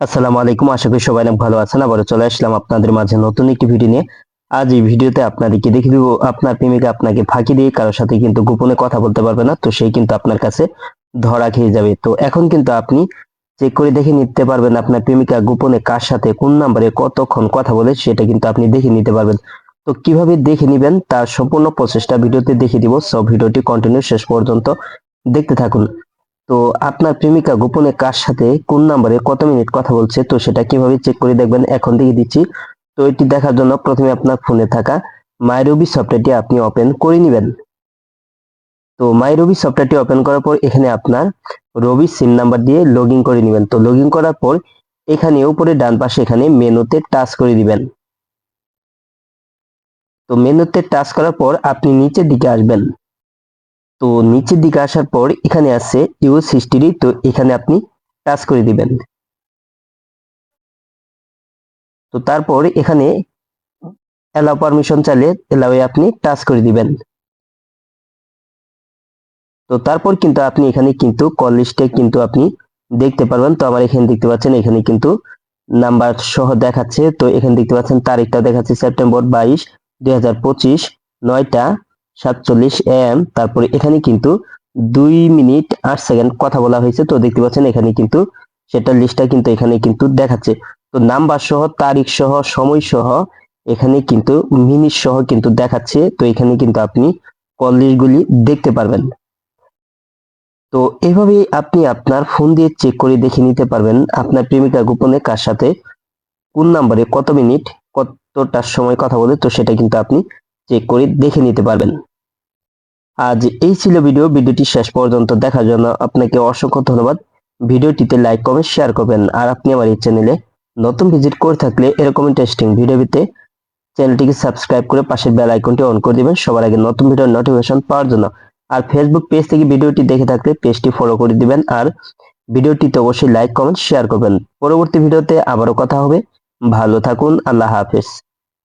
আসসালামু আলাইকুম, আশা করি সবাই অনেক ভালো আছেন। আবারও চলে আসলাম আপনাদের মাঝে নতুন একটি ভিডিও নিয়ে। আজ এই ভিডিওতে আপনাদেরকে দেখে দিব, আপনার প্রেমিকা আপনাকে ফাঁকি দিয়ে কারোর সাথে কিন্তু গোপনে কথা বলতে পারবে না, তো সেই কিন্তু আপনার কাছে ধরা খেয়ে যাবে। তো এখন কিন্তু আপনি চেক করে দেখে নিতে পারবেন আপনার প্রেমিকা গোপনে কার সাথে, কোন নাম্বারে কতক্ষণ কথা বলে, সেটা কিন্তু আপনি দেখে নিতে পারবেন। তো কীভাবে দেখে নিবেন, তার সম্পূর্ণ প্রসেসটা ভিডিওতে দেখে দিব। সব ভিডিওটি কন্টিনিউ শেষ পর্যন্ত দেখতে থাকুন। তো আপনার প্রেমিকা গোপনে কার সাথে, কোন নাম্বারে, কত মিনিট কথা বলছে, তো সেটা কীভাবে চেক করে দেখবেন, এখন দেখে দিচ্ছি। তো এটি দেখার জন্য প্রথমে আপনার ফোনে থাকা মাইরবি সফটওয়্যারটি আপনি ওপেন করে নেবেন। তো মাইরবি সফটওয়্যারটি ওপেন করার পর এখানে আপনার রবি সিম নাম্বার দিয়ে লগ করে নেবেন। তো লগ করার পর এখানে উপরে ডান পাশে এখানে মেনুতে টাচ করে দিবেন। তো মেনুতে টাচ করার পর আপনি নিচের দিকে আসবেন। তো নিচের দিকে আসার পর এখানে আছে ইউজ হিস্ট্রি তো এখানে আপনি টাচ করে দিবেন। তো তারপর এখানে অ্যালাউ পারমিশন চাইলে অ্যালাউয়ে আপনি টাচ করে দিবেন। তো তারপর কিন্তু আপনি এখানে কিন্তু কল লিস্টে কিন্তু আপনি দেখতে পারবেন। তো আমার এখানে দেখতে পাচ্ছেন, এখানে কিন্তু নাম্বার সহ দেখাচ্ছে। তো এখানে দেখতে পাচ্ছেন, তারিখটা দেখাচ্ছে সেপ্টেম্বর বাইশ, দুই হাজার পঁচিশ, নয়টা সাতচল্লিশ এম, তারপরে এখানে কিন্তু দুই মিনিট আট সেকেন্ড কথা বলা হয়েছে। তো দেখতে পাচ্ছেন, এখানে কিন্তু সেটা লিস্টটা কিন্তু এখানে কিন্তু দেখাচ্ছে। তো নাম্বার সহ, তারিখ সহ, সময় সহ, এখানে কিন্তু মিনিট সহ কিন্তু দেখাচ্ছে। তো এখানে কিন্তু আপনি কল লিস্টগুলি দেখতে পারবেন। তো এভাবেই আপনি আপনার ফোন দিয়ে চেক করে দেখে নিতে পারবেন আপনার প্রেমিকা গোপনে কার সাথে, কোন নাম্বারে কত মিনিট কতটার সময় কথা বলে। তো সেটা কিন্তু আপনি চেক করে দেখে নিতে পারবেন। আজ এই ছিল ভিডিও। ভিডিওটি শেষ পর্যন্ত দেখার জন্য আপনাকে অসংখ্য ধন্যবাদ। ভিডিওটিতে লাইক, কমেন্ট শেয়ার করবেন। আর আপনি আমার এই চ্যানেলে নতুন ভিজিট করে থাকলে এরকম ইন্টারেস্টিং ভিডিও পেতে চ্যানেলটিকে সাবস্ক্রাইব করে পাশের বেল আইকনটি অন করে দিবেন। সবার আগে নতুন ভিডিওর নোটিফিকেশন পাওয়ার জন্য। আর ফেসবুক পেজ থেকে ভিডিওটি দেখে থাকলে পেজটি ফলো করে দিবেন। আর ভিডিওটিতে অবশ্যই লাইক কমেন্ট শেয়ার করবেন। পরবর্তী ভিডিওতে আবারও কথা হবে। ভালো থাকুন। আল্লাহ হাফেজ।